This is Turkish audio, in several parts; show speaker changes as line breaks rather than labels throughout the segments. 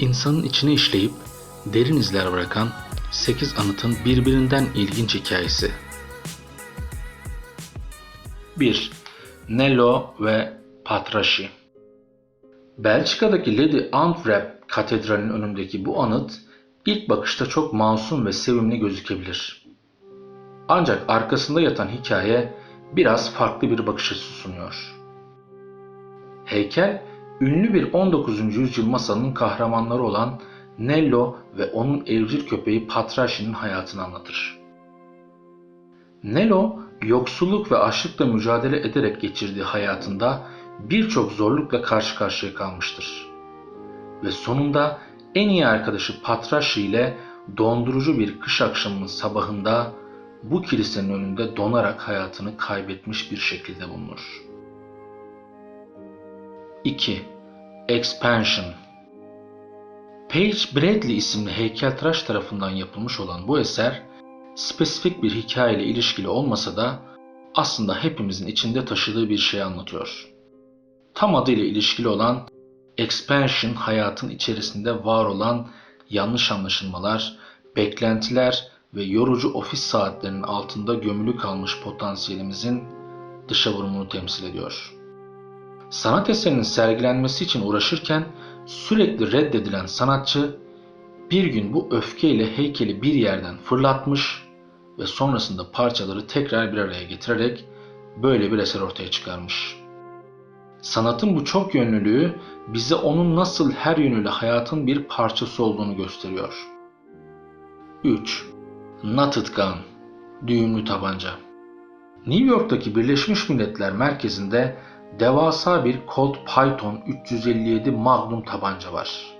İnsanın içine işleyip derin izler bırakan 8 anıtın birbirinden ilginç hikayesi. 1. Nello ve Patraşi Belçika'daki Lady Antwerp Katedrali'nin önündeki bu anıt ilk bakışta çok masum ve sevimli gözükebilir. Ancak arkasında yatan hikaye biraz farklı bir bakış açısı sunuyor. Heykel, ünlü bir 19. yüzyıl masalının kahramanları olan Nello ve onun evcil köpeği Patrashi'nin hayatını anlatır. Nello, yoksulluk ve açlıkla mücadele ederek geçirdiği hayatında birçok zorlukla karşı karşıya kalmıştır. Ve sonunda en iyi arkadaşı Patrashi ile dondurucu bir kış akşamının sabahında bu kilisenin önünde donarak hayatını kaybetmiş bir şekilde bulunur. 2. Expansion Page Bradley isimli heykeltıraş tarafından yapılmış olan bu eser, spesifik bir hikayeyle ilişkili olmasa da aslında hepimizin içinde taşıdığı bir şey anlatıyor. Tam adıyla ilişkili olan expansion hayatın içerisinde var olan yanlış anlaşılmalar, beklentiler ve yorucu ofis saatlerinin altında gömülü kalmış potansiyelimizin dışa vurumunu temsil ediyor. Sanat eserinin sergilenmesi için uğraşırken sürekli reddedilen sanatçı bir gün bu öfkeyle heykeli bir yerden fırlatmış ve sonrasında parçaları tekrar bir araya getirerek böyle bir eser ortaya çıkarmış. Sanatın bu çok yönlülüğü bize onun nasıl her yönüyle hayatın bir parçası olduğunu gösteriyor. 3. Knotted Gun Düğümlü tabanca New York'taki Birleşmiş Milletler merkezinde devasa bir Colt Python 357 Magnum tabanca var.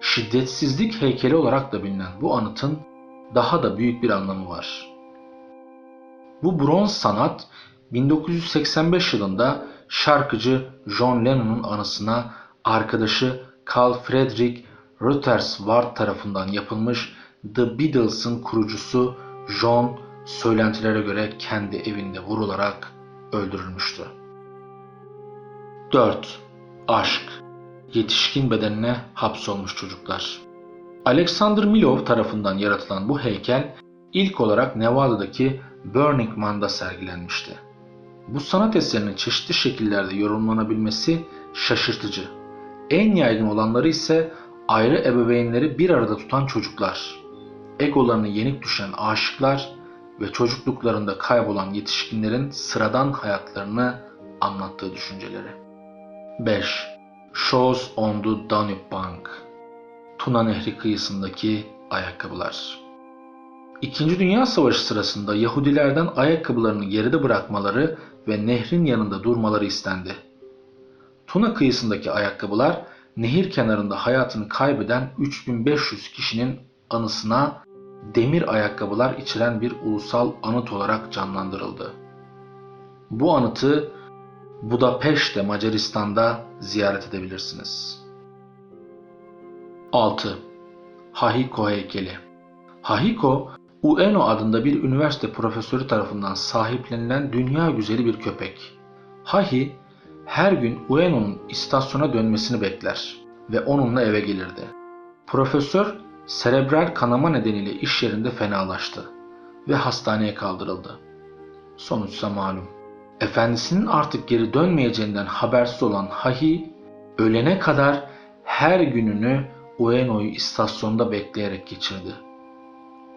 Şiddetsizlik heykeli olarak da bilinen bu anıtın daha da büyük bir anlamı var. Bu bronz sanat 1985 yılında şarkıcı John Lennon'un anısına arkadaşı Carl Frederick Rutherford tarafından yapılmış The Beatles'ın kurucusu John söylentilere göre kendi evinde vurularak öldürülmüştü. 4. Aşk Yetişkin bedenine hapsolmuş çocuklar. Alexander Milov tarafından yaratılan bu heykel ilk olarak Nevada'daki Burning Man'da sergilenmişti. Bu sanat eserinin çeşitli şekillerde yorumlanabilmesi şaşırtıcı. En yaygın olanları ise ayrı ebeveynleri bir arada tutan çocuklar, egolarını yenik düşen aşıklar ve çocukluklarında kaybolan yetişkinlerin sıradan hayatlarını anlattığı düşünceleri. 5. Shows on the Danube Bank Tuna Nehri kıyısındaki ayakkabılar. İkinci Dünya Savaşı sırasında Yahudilerden ayakkabılarını geride bırakmaları ve nehrin yanında durmaları istendi. Tuna kıyısındaki ayakkabılar nehir kenarında hayatını kaybeden 3500 kişinin anısına demir ayakkabılar içeren bir ulusal anıt olarak canlandırıldı. Bu anıtı Budapeşte Macaristan'da ziyaret edebilirsiniz. 6. Hahiko heykeli Hahiko, Ueno adında bir üniversite profesörü tarafından sahiplenilen dünya güzeli bir köpek. Hahi, her gün Ueno'nun istasyona dönmesini bekler ve onunla eve gelirdi. Profesör, serebral kanama nedeniyle iş yerinde fenalaştı ve hastaneye kaldırıldı. Sonuçsa malum. Efendisinin artık geri dönmeyeceğinden habersiz olan Hahi, ölene kadar her gününü Ueno'yu istasyonda bekleyerek geçirdi.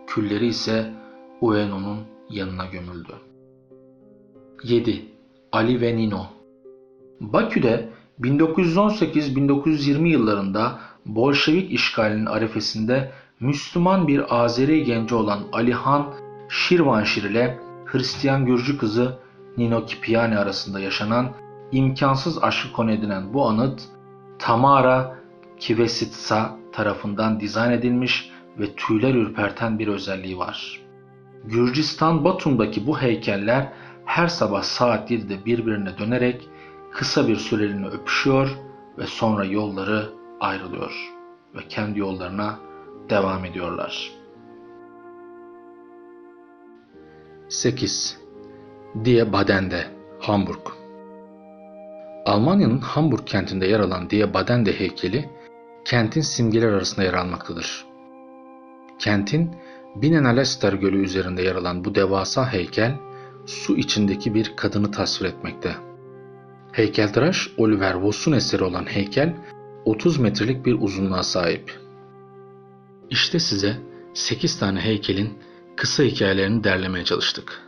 Külleri ise Ueno'nun yanına gömüldü. 7. Ali ve Nino Bakü'de 1918-1920 yıllarında Bolşevik işgalinin arifesinde Müslüman bir Azeri genci olan Alihan Şirvanşir ile Hristiyan Gürcü kızı Nino Kipiani arasında yaşanan imkansız aşkı konu edinen bu anıt Tamara Kivesitsa tarafından dizayn edilmiş ve tüyler ürperten bir özelliği var. Gürcistan Batum'daki bu heykeller her sabah saat 7'de birbirine dönerek kısa bir süreliğine öpüşüyor ve sonra yolları ayrılıyor ve kendi yollarına devam ediyorlar. 8. Die Baden'de, Hamburg Almanya'nın Hamburg kentinde yer alan Die Baden'de heykeli kentin simgeler arasında yer almaktadır. Kentin Binen Alester Gölü üzerinde yer alan bu devasa heykel, su içindeki bir kadını tasvir etmekte. Heykeltıraş Oliver Voss'un eseri olan heykel 30 metrelik bir uzunluğa sahip. İşte size 8 tane heykelin kısa hikayelerini derlemeye çalıştık.